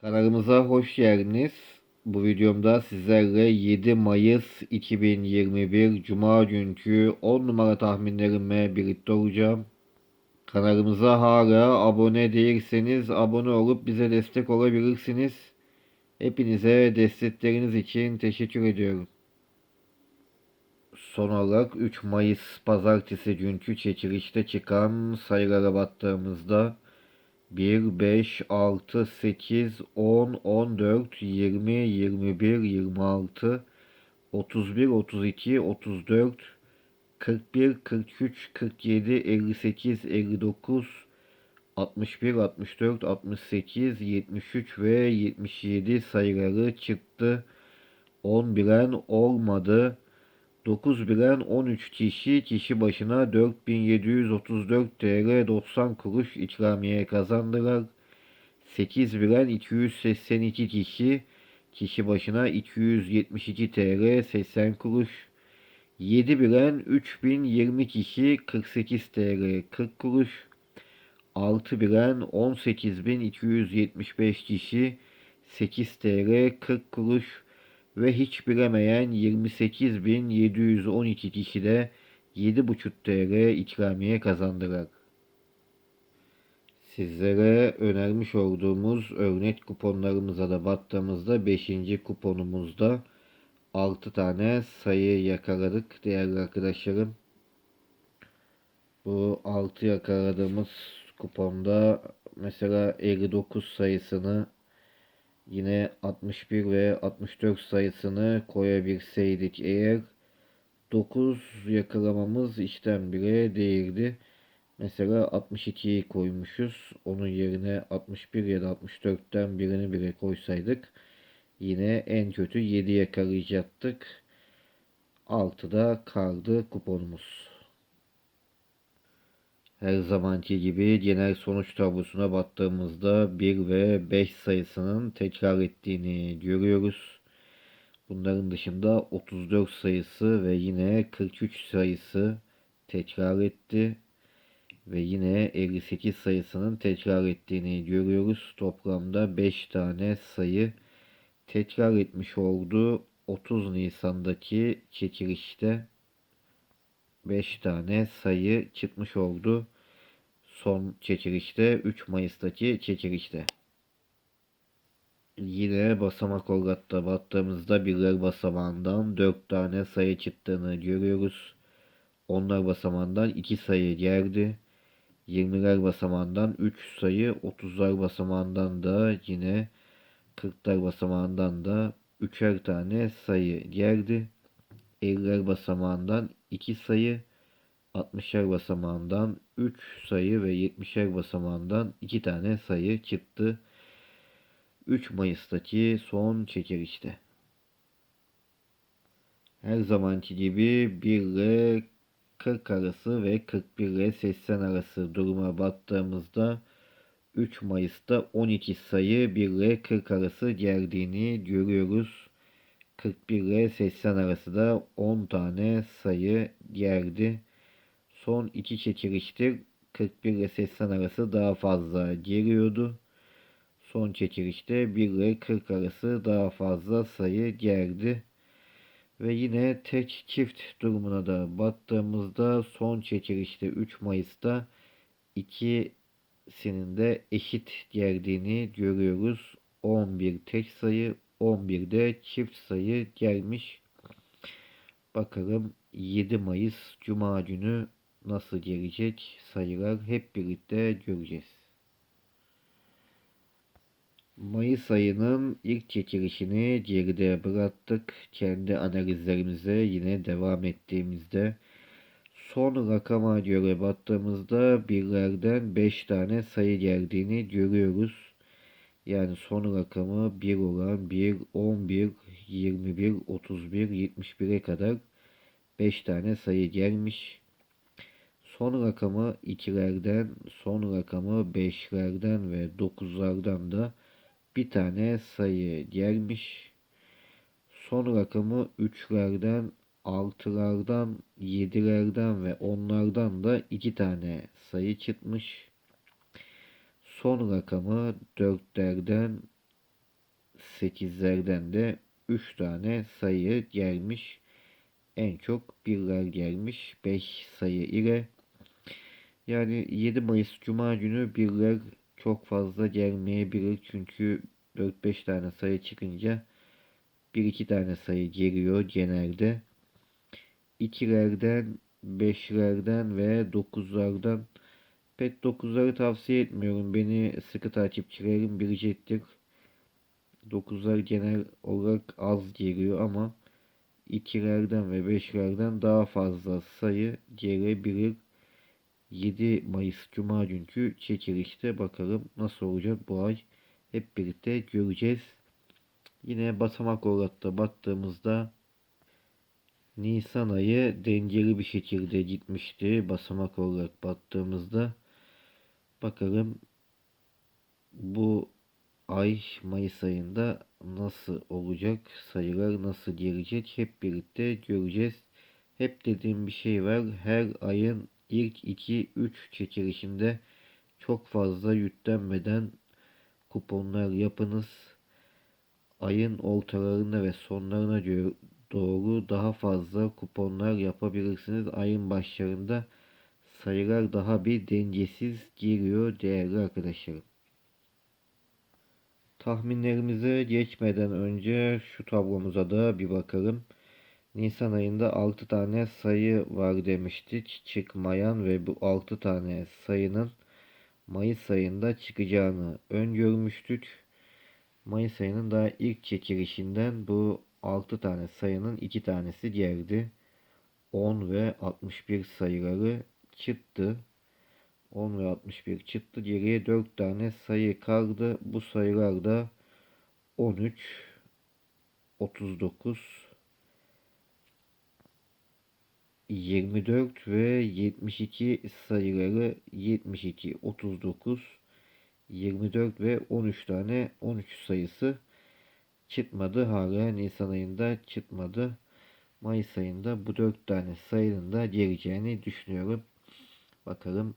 Kanalımıza hoş geldiniz. Bu videomda sizlerle 7 Mayıs 2021 Cuma günkü 10 numara tahminlerimle birlikte olacağım. Kanalımıza hala abone değilseniz abone olup bize destek olabilirsiniz. Hepinize destekleriniz için teşekkür ediyorum. Son olarak 3 Mayıs pazartesi günkü çekilişte çıkan sayılara baktığımızda 1, 5, 6, 8, 10, 14, 20, 21, 26, 31, 32, 34, 41, 43, 47, 58, 59, 61, 64, 68, 73 ve 77 sayıları çıktı. 10 bilen olmadı. 9 bilen 13 kişi kişi başına 4734 TL 90 kuruş ikramiye kazandılar. 8 bilen 282 kişi kişi başına 272 TL 80 kuruş. 7 bilen 3020 kişi 48 TL 40 kuruş. 6 bilen 18275 kişi 8 TL 40 kuruş ve hiç bilemeyen 28.712 kişi de 7,5 TL ikramiye kazandılar. Sizlere önermiş olduğumuz örnek kuponlarımıza da baktığımızda 5. kuponumuzda 6 tane sayı yakaladık değerli arkadaşlarım. Bu 6 yakaladığımız kuponda mesela 59 sayısını yine 61 ve 64 sayısını koyabilseydik eğer 9 yakalamamız işten bile değildi. Mesela 62'yi koymuşuz. Onun yerine 61 ya da 64'ten birini bile koysaydık yine en kötü 7 yakalayacaktık. 6'da kaldı kuponumuz. Her zamanki gibi genel sonuç tablosuna baktığımızda 1 ve 5 sayısının tekrar ettiğini görüyoruz. Bunların dışında 34 sayısı ve yine 43 sayısı tekrar etti. Ve yine 58 sayısının tekrar ettiğini görüyoruz. Toplamda 5 tane sayı tekrar etmiş oldu. 30 Nisan'daki çekilişte 5 tane sayı çıkmış oldu. Son çekilişte 3 Mayıs'taki çekilişte. Yine basamak olarak baktığımızda birler basamağından 4 tane sayı çıktığını görüyoruz. Onlar basamağından 2 sayı geldi. 20'ler basamağından 3 sayı, 30'lar basamağından da yine 40'lar basamağından da 3'er tane sayı geldi. 50'ler basamağından 2 sayı, 60'er basamağından 3 sayı ve 70'er basamağından 2 tane sayı çıktı. 3 Mayıs'taki son çekilişte. Her zamanki gibi 1 ile 40 arası ve 41 ile 80 arası duruma baktığımızda 3 Mayıs'ta 12 sayı 1 ile 40 arası geldiğini görüyoruz. 41 ile 80 arası da 10 tane sayı geldi. Son iki çekiliştir 41 ile 80 arası daha fazla geliyordu. Son çekilişte 1 ile 40 arası daha fazla sayı geldi. Ve yine tek çift durumuna da baktığımızda son çekilişte 3 Mayıs'ta ikisinin de eşit geldiğini görüyoruz. 11 tek sayı, 11 de çift sayı gelmiş. Bakalım 7 Mayıs Cuma günü nasıl gelecek sayılar hep birlikte göreceğiz. Mayıs ayının ilk çekilişini geride bıraktık. Kendi analizlerimize yine devam ettiğimizde son rakama göre baktığımızda birlerden 5 tane sayı geldiğini görüyoruz. Yani son rakamı 1 olan 1, 11, 21, 31, 71'e kadar 5 tane sayı gelmiş. Son rakamı 2'lerden, son rakamı 5'lerden ve 9'lardan da bir tane sayı gelmiş. Son rakamı 3'lerden, 6'lardan, 7'lerden ve 10'lardan da 2 tane sayı çıkmış. Son rakamı 4'lerden, 8'lerden de 3 tane sayı gelmiş. En çok birler gelmiş 5 sayı ile. Yani 7 Mayıs Cuma günü birler çok fazla gelmeyebilir. Çünkü 4-5 tane sayı çıkınca 1-2 tane sayı geliyor genelde. 2'lerden, 5'lerden ve 9'lardan pek 9'ları tavsiye etmiyorum. Beni sıkı takipçilerim bilecektir. 9'lar genel olarak az geliyor ama 2'lerden ve 5'lerden daha fazla sayı gelebilir. 7 Mayıs Cuma günkü çekilişte bakalım nasıl olacak bu ay. Hep birlikte göreceğiz. Yine basamak olarak baktığımızda Nisan ayı dengeli bir şekilde gitmişti. Basamak olarak baktığımızda bakalım bu ay Mayıs ayında nasıl olacak? Sayılar nasıl gelecek? Hep birlikte göreceğiz. Hep dediğim bir şey var. Her ayın ilk 2-3 çekilişinde çok fazla yüklenmeden kuponlar yapınız. Ayın ortalarına ve sonlarına doğru daha fazla kuponlar yapabilirsiniz. Ayın başlarında sayılar daha bir dengesiz giriyor değerli arkadaşlarım. Tahminlerimize geçmeden önce şu tablomuza da bir bakalım. Nisan ayında 6 tane sayı var demiştik çıkmayan ve bu 6 tane sayının Mayıs ayında çıkacağını öngörmüştük. Mayıs ayının daha ilk çekilişinden bu 6 tane sayının 2 tanesi geldi. 10 ve 61 sayıları çıktı. 10 ve 61 çıktı. Geriye 4 tane sayı kaldı. Bu sayılar da 13, 39, 24 ve 72 sayıları 72, 39, 24 ve 13 tane 13 sayısı çıkmadı. Hala Nisan ayında çıkmadı. Mayıs ayında bu 4 tane sayının da geleceğini düşünüyorum. Bakalım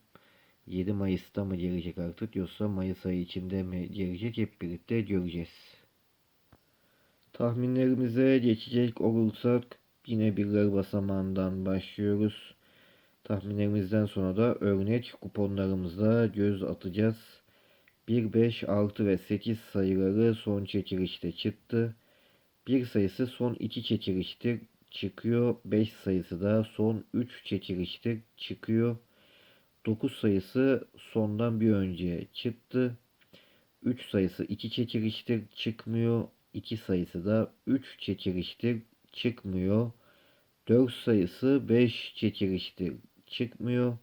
7 Mayıs'ta mı gelecek artık yoksa Mayıs ayı içinde mi gelecek hep birlikte göreceğiz. Tahminlerimize geçecek olursak yine birler basamağından başlıyoruz. Tahminlerimizden sonra da örnek kuponlarımıza göz atacağız. 1, 5, 6 ve 8 sayıları son çekilişte çıktı. 1 sayısı son 2 çekilişte çıkıyor. 5 sayısı da son 3 çekilişte çıkıyor. 9 sayısı sondan bir önce çıktı. 3 sayısı 2 çekilişte çıkmıyor. 2 sayısı da 3 çekilişte çıkmıyor. 4 sayısı 5 çekilişte çıkmıyor.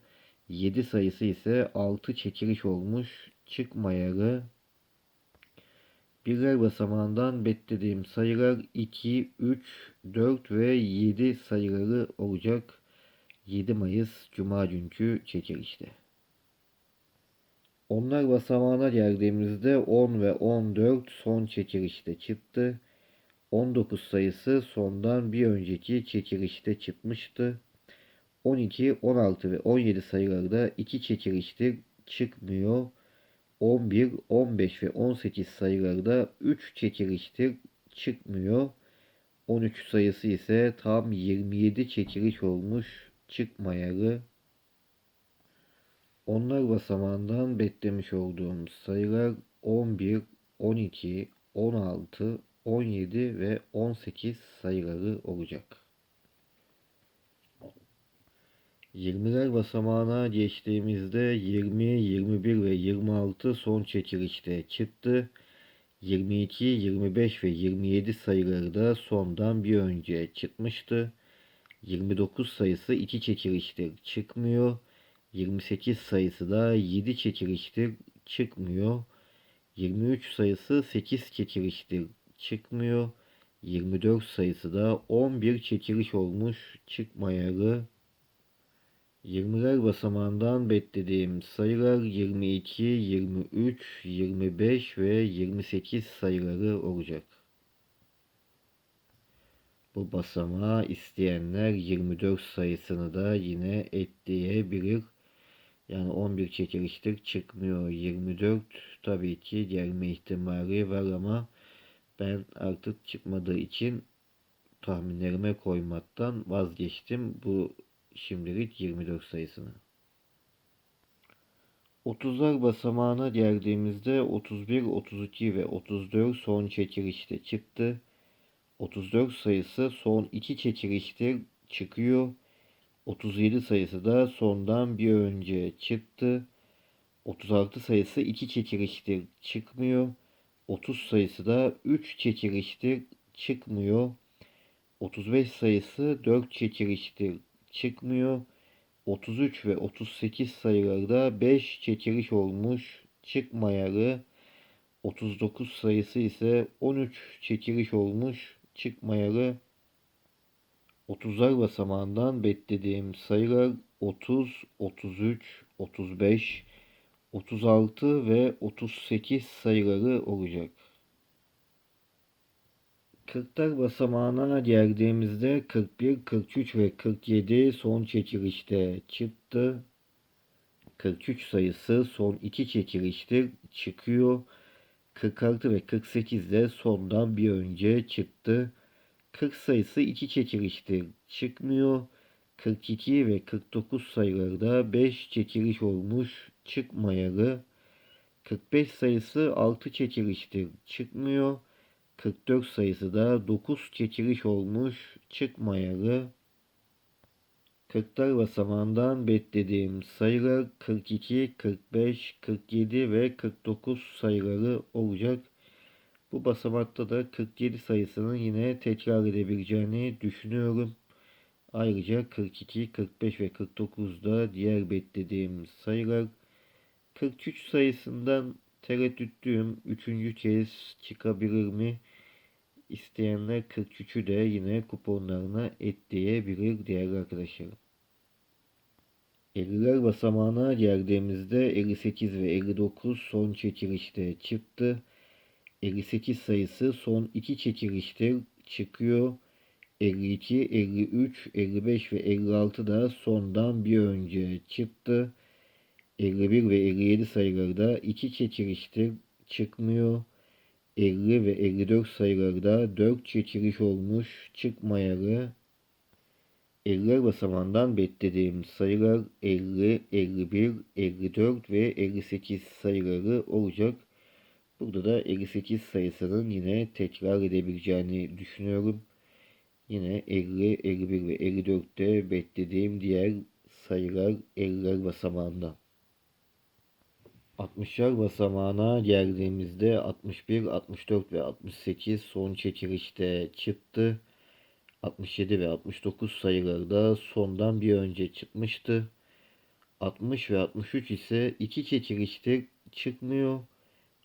7 sayısı ise 6 çekiliş olmuş çıkmayalı. Birler basamağından beklediğim sayılar 2, 3, 4 ve 7 sayıları olacak. 7 Mayıs Cuma günkü çekilişte. Onlar basamağına geldiğimizde 10 ve 14 son çekilişte çıktı. 19 sayısı sondan bir önceki çekilişte çıkmıştı. 12, 16 ve 17 sayılarda iki çekilişte çıkmıyor. 11, 15 ve 18 sayılarda 3 çekiliştir çıkmıyor. 13 sayısı ise tam 27 çekiliş olmuş çıkmayalı. Onlar basamağından beklemiş olduğum sayılar 11, 12, 16, 17 ve 18 sayıları olacak. 20'ler basamağına geçtiğimizde 20, 21 ve 26 son çekilişte çıktı. 22, 25 ve 27 sayıları da sondan bir önce çıkmıştı. 29 sayısı 2 çekiliştir çıkmıyor. 28 sayısı da 7 çekiliştir çıkmıyor. 23 sayısı 8 çekiliştir çıkmıyor. 24 sayısı da 11 çekiliş olmuş çıkmayalı. 20'ler basamağından beklediğim sayılar 22, 23, 25 ve 28 sayıları olacak. Bu basamağı isteyenler 24 sayısını da yine ekleyebilir. Yani 11 çekiliştir çıkmıyor. 24 tabii ki gelme ihtimali var ama ben artık çıkmadığı için tahminlerime koymaktan vazgeçtim. Bu şimdilik 24 sayısını. 30'lar basamağına geldiğimizde 31, 32 ve 34 son çekilişte çıktı. 34 sayısı son iki çekilişte çıkıyor. 37 sayısı da sondan bir önce çıktı. 36 sayısı 2 çekiliştir çıkmıyor. 30 sayısı da 3 çekiliştir çıkmıyor. 35 sayısı 4 çekiliştir çıkmıyor. 33 ve 38 sayılarda 5 çekiliş olmuş çıkmayalı. 39 sayısı ise 13 çekiliş olmuş çıkmayalı. 30'lar basamağından beklediğim sayılar 30, 33, 35, 36 ve 38 sayıları olacak. 40'lar basamağına geldiğimizde 41, 43 ve 47 son çekilişte çıktı. 43 sayısı son iki çekilişte çıkıyor. 46 ve 48 de sondan bir önce çıktı. 40 sayısı iki çekilişte çıkmıyor. 42 ve 49 sayılarda 5 çekiliş olmuş çıkmayalı. 45 sayısı 6 çekiliştir çıkmıyor. 44 sayısı da 9 çekiliş olmuş çıkmayalı. 40'lar basamağından beklediğim sayılar 42, 45, 47 ve 49 sayıları olacak. Bu basamakta da 47 sayısının yine tekrar edebileceğini düşünüyorum. Ayrıca 42, 45 ve 49 da diğer beklediğim sayılar. 43 sayısından tereddütlüyüm. Üçüncü kez çıkabilir mi? İsteyenler 43'ü de yine kuponlarına ekleyebilir değerli arkadaşlarım. 50'ler basamağına geldiğimizde 58 ve 59 son çekilişte çıktı. 58 sayısı son iki çekilişte çıkıyor. 52, 53, 55 ve 56 da sondan bir önce çıktı. 51 ve 57 sayılarda iki çekilişte çıkmıyor. 50 ve 54 sayılarda 4 çekiliş olmuş çıkmayalı. 50'ler basamağından beklediğim sayılar 50, 51, 54 ve 58 sayıları olacak. Burada da 58 sayısının yine tekrar edebileceğini düşünüyorum. Yine 50, 51 ve 54'te beklediğim diğer sayılar 50'ler basamağında. 60'lar basamağına geldiğimizde 61, 64 ve 68 son çekilişte çıktı. 67 ve 69 sayıları da sondan bir önce çıkmıştı. 60 ve 63 ise iki çekilişte çıkmıyor.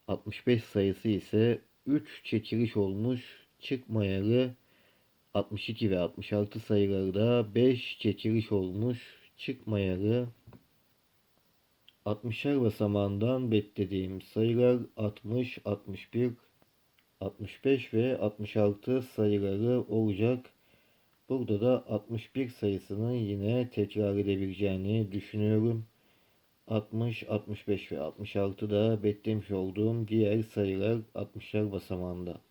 65 sayısı ise 3 çekiliş olmuş çıkmayalı. 62 ve 66 sayıları da 5 çekiliş olmuş çıkmayalı. 60'lar basamağından beklediğim sayılar 60, 61, 65 ve 66 sayıları olacak. Burada da 61 sayısını yine tekrar edebileceğini düşünüyorum. 60, 65 ve 66 da beklemiş olduğum diğer sayılar 60'lar basamağında.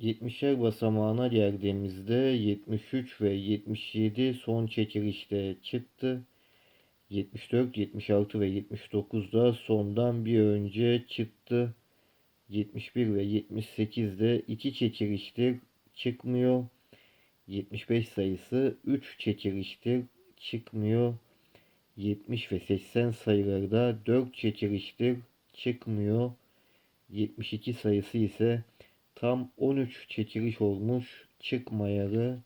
70'ler basamağına geldiğimizde 73 ve 77 son çekilişte çıktı. 74, 76 ve 79 da sondan bir önce çıktı. 71 ve 78 de iki çekiliştir çıkmıyor. 75 sayısı 3 çekiliştir çıkmıyor. 70 ve 80 sayılarda 4 çekiliştir çıkmıyor. 72 sayısı ise tam 13 çekiliş olmuş çıkmayalı.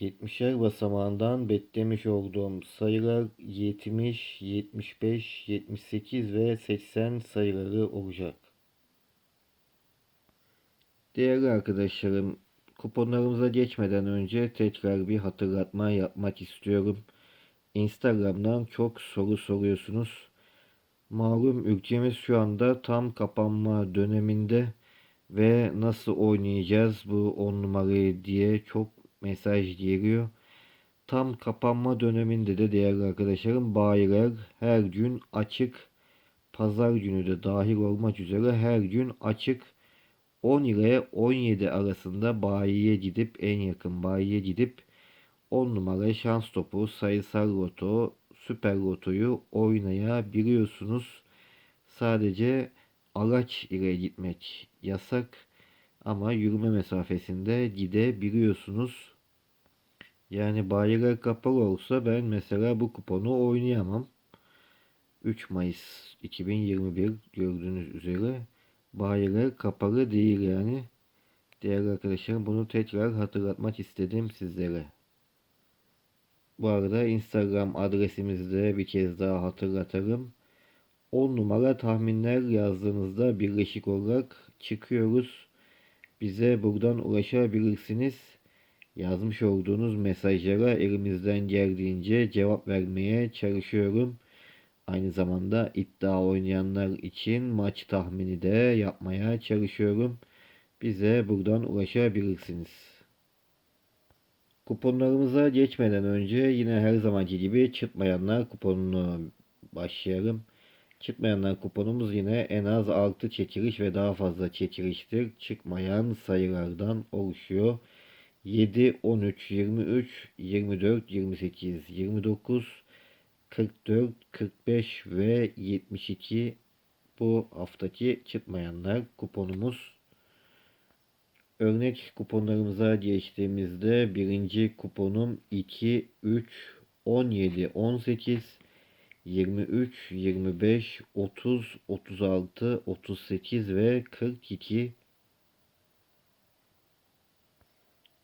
70'er basamağından beklemiş olduğum sayılar 70, 75, 78 ve 80 sayıları olacak. Değerli arkadaşlarım, kuponlarımıza geçmeden önce tekrar bir hatırlatma yapmak istiyorum. Instagram'dan çok soru soruyorsunuz. Malum ülkemiz şu anda tam kapanma döneminde ve nasıl oynayacağız bu 10 numarayı diye çok mesaj geliyor. Tam kapanma döneminde de değerli arkadaşlarım bayiler her gün açık. pazar günü de dahil olmak üzere her gün açık 10 ile 17 arasında bayiye gidip en yakın bayiye gidip 10 numara şans topu, sayısal loto, süper lotoyu oynayabiliyorsunuz. Sadece araç ile gitmek yasak ama yürüme mesafesinde gidebiliyorsunuz. Yani bayiler kapalı olsa ben mesela bu kuponu oynayamam. 3 Mayıs 2021 gördüğünüz üzere bayiler kapalı değil yani. Değerli arkadaşlarım bunu tekrar hatırlatmak istedim sizlere. Bu arada Instagram adresimizi de bir kez daha hatırlatalım. 10 numara tahminler yazdığınızda birleşik olarak çıkıyoruz. Bize buradan ulaşabilirsiniz. Yazmış olduğunuz mesajlara elimizden geldiğince cevap vermeye çalışıyorum. Aynı zamanda iddia oynayanlar için maç tahmini de yapmaya çalışıyorum. Bize buradan ulaşabilirsiniz. Kuponlarımıza geçmeden önce yine her zamanki gibi çıtmayanlar kuponunu başlayalım. Çıkmayanlar kuponumuz yine en az 6 çekiliş ve daha fazla çekiliştir. Çıkmayan sayılardan oluşuyor. 7, 13, 23, 24, 28, 29, 44, 45 ve 72 bu haftaki çıkmayanlar kuponumuz. Örnek kuponlarımıza geçtiğimizde birinci kuponum 2, 3, 17, 18, 23, 25, 30, 36, 38 ve 42.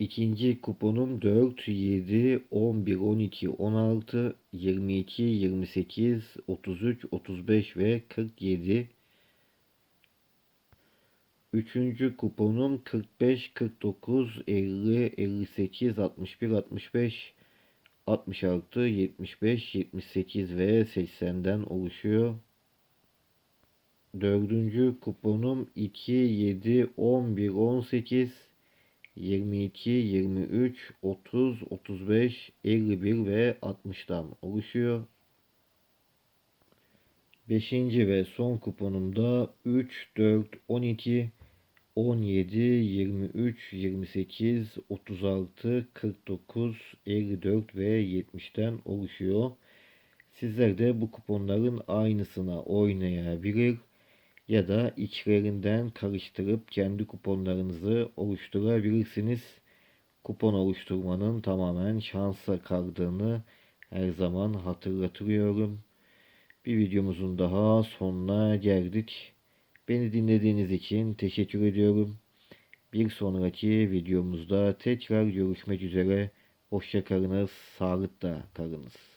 İkinci kuponum 4, 7, 11, 12, 16, 22, 28, 33, 35 ve 47. Üçüncü kuponum 45, 49, 50, 58, 61, 65, 66, 75, 78 ve 80'den oluşuyor. Dördüncü kuponum 2, 7, 11, 18, 22, 23, 30, 35, 51 ve 60'dan oluşuyor. Beşinci ve son kuponumda 3, 4, 12, 17, 23, 28, 36, 49, 54 ve 70'ten oluşuyor. Sizler de bu kuponların aynısına oynayabilir ya da içlerinden karıştırıp kendi kuponlarınızı oluşturabilirsiniz. Kupon oluşturmanın tamamen şansa kaldığını her zaman hatırlatıyorum. Bir videomuzun daha sonuna geldik. Beni dinlediğiniz için teşekkür ediyorum. Bir sonraki videomuzda tekrar görüşmek üzere. Hoşçakalınız, sağlıkla kalınız.